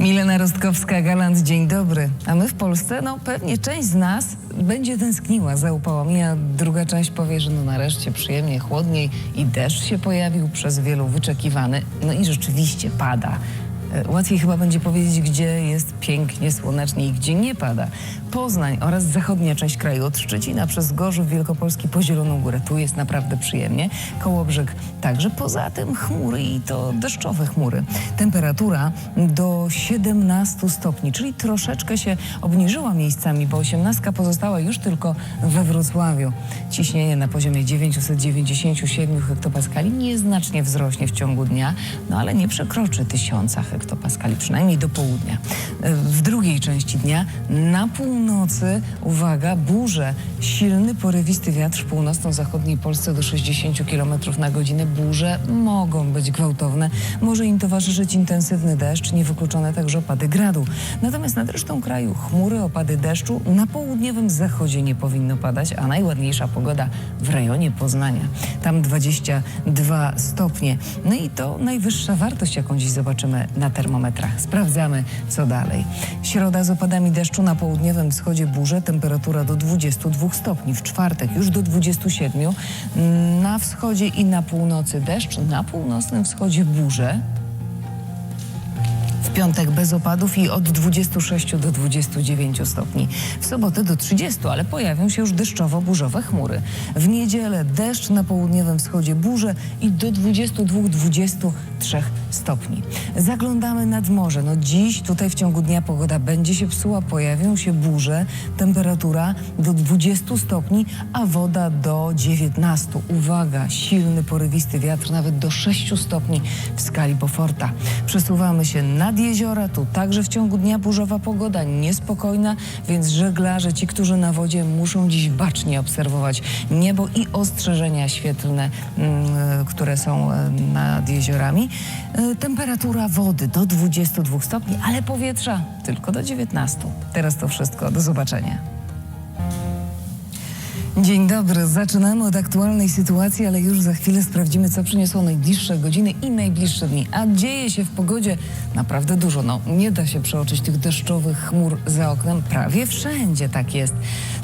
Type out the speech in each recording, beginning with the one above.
Milena Rostkowska-Galant, dzień dobry. A my w Polsce, no pewnie część z nas będzie tęskniła za upałami, a druga część powie, że no nareszcie przyjemnie, chłodniej i deszcz się pojawił, przez wielu wyczekiwany. No i rzeczywiście pada. E, Łatwiej chyba będzie powiedzieć, gdzie jest pięknie, słonecznie i gdzie nie pada. Poznań oraz zachodnia część kraju, od Szczecina przez Gorzów Wielkopolski po Zieloną Górę. Tu jest naprawdę przyjemnie. Kołobrzeg także. Poza tym chmury i to deszczowe chmury. Temperatura do 17 stopni, czyli troszeczkę się obniżyła miejscami, bo 18 pozostała już tylko we Wrocławiu. Ciśnienie na poziomie 997 hektopaskali nieznacznie wzrośnie w ciągu dnia, no ale nie przekroczy 1000 hektopaskali, przynajmniej do południa. W drugiej części dnia na północy, uwaga, burze. Silny, porywisty wiatr w północno-zachodniej Polsce do 60 km na godzinę. Burze mogą być gwałtowne. Może im towarzyszyć intensywny deszcz, niewykluczone także opady gradu. Natomiast nad resztą kraju chmury, opady deszczu. Na południowym zachodzie nie powinno padać, a najładniejsza pogoda w rejonie Poznania. Tam 22 stopnie. No i to najwyższa wartość, jaką dziś zobaczymy na termometrach. Sprawdzamy, co dalej. Środa z opadami deszczu na południowym wschodzie burze, temperatura do 22 stopni. W czwartek już do 27. Na wschodzie i na północy deszcz, na północnym wschodzie burze. Piątek bez opadów i od 26 do 29 stopni. W sobotę do 30, ale pojawią się już deszczowo-burzowe chmury. W niedzielę deszcz na południowym wschodzie burze i do 22-23 stopni. Zaglądamy nad morze. No dziś tutaj w ciągu dnia pogoda będzie się psuła, pojawią się burze, temperatura do 20 stopni, a woda do 19. Uwaga, silny porywisty wiatr nawet do 6 stopni w skali Beauforta. Przesuwamy się nad jeziora, tu także w ciągu dnia burzowa pogoda, niespokojna, więc żeglarze, ci, którzy na wodzie muszą dziś bacznie obserwować niebo i ostrzeżenia świetlne, mm, które są e, nad jeziorami. E, Temperatura wody do 22 stopni, ale powietrza tylko do 19. Teraz to wszystko. Do zobaczenia. Dzień dobry. Zaczynamy od aktualnej sytuacji, ale już za chwilę sprawdzimy, co przyniosło najbliższe godziny i najbliższe dni. A dzieje się w pogodzie naprawdę dużo. No, nie da się przeoczyć tych deszczowych chmur za oknem. Prawie wszędzie tak jest.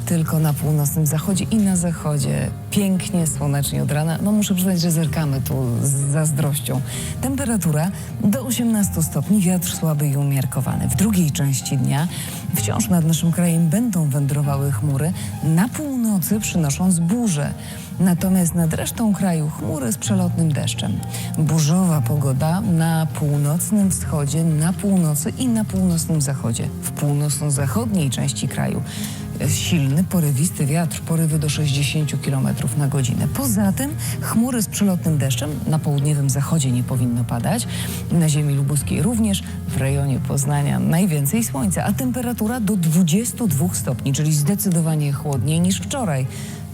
Tylko na północnym zachodzie i na zachodzie pięknie, słonecznie od rana. No muszę przyznać, że zerkamy tu z zazdrością. Temperatura do 18 stopni, wiatr słaby i umiarkowany. W drugiej części dnia wciąż nad naszym krajem będą wędrowały chmury. Na północy przynosząc burze. Natomiast nad resztą kraju chmury z przelotnym deszczem. Burzowa pogoda na północnym wschodzie, na północy i na północnym zachodzie. W północno-zachodniej części kraju silny, porywisty wiatr, porywy do 60 km na godzinę. Poza tym chmury z przelotnym deszczem na południowym zachodzie nie powinno padać, na ziemi lubuskiej również, w rejonie Poznania najwięcej słońca, a temperatura do 22 stopni, czyli zdecydowanie chłodniej niż wczoraj.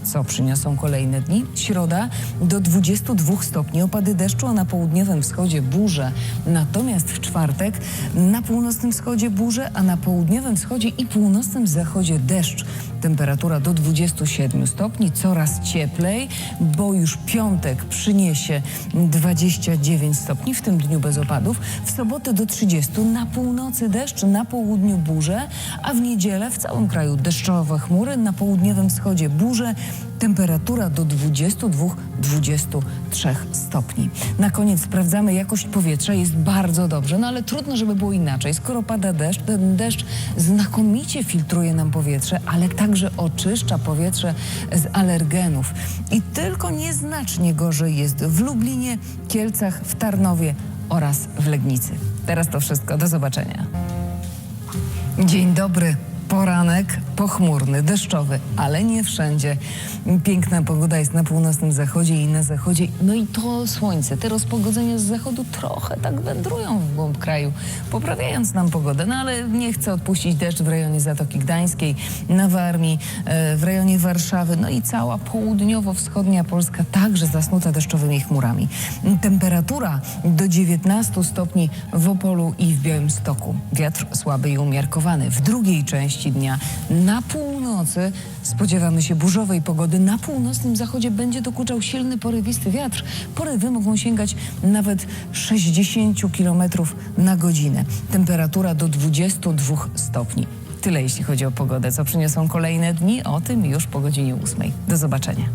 Co przyniosą kolejne dni? Środa do 22 stopni, opady deszczu, a na południowym wschodzie burze. Natomiast w czwartek na północnym wschodzie burze, a na południowym wschodzie i północnym zachodzie deszcz. Temperatura do 27 stopni, coraz cieplej, bo już piątek przyniesie 29 stopni, w tym dniu bez opadów. W sobotę do 30, na północy deszcz, na południu burze, a w niedzielę w całym kraju deszczowe chmury, na południowym wschodzie burze, temperatura do 22-23 stopni. Na koniec sprawdzamy jakość powietrza, jest bardzo dobrze, no ale trudno, żeby było inaczej. Skoro pada deszcz, ten deszcz znakomicie filtruje nam powietrze, ale także oczyszcza powietrze z alergenów. I tylko nieznacznie gorzej jest w Lublinie, Kielcach, w Tarnowie oraz w Legnicy. Teraz to wszystko. Do zobaczenia. Dzień dobry. Poranek pochmurny, deszczowy, ale nie wszędzie. Piękna pogoda jest na północnym zachodzie i na zachodzie. No i to słońce, te rozpogodzenia z zachodu trochę tak wędrują w głąb kraju, poprawiając nam pogodę. No ale nie chcę odpuścić deszcz w rejonie Zatoki Gdańskiej, na Warmii, e, w rejonie Warszawy. No i cała południowo-wschodnia Polska także zasnuta deszczowymi chmurami. Temperatura do 19 stopni w Opolu i w Białymstoku. Wiatr słaby i umiarkowany. W drugiej części dnia na Na północy spodziewamy się burzowej pogody. Na północnym zachodzie będzie dokuczał silny, porywisty wiatr. Porywy mogą sięgać nawet 60 km na godzinę. Temperatura do 22 stopni. Tyle jeśli chodzi o pogodę. Co przyniosą kolejne dni? O tym już po godzinie 8. Do zobaczenia.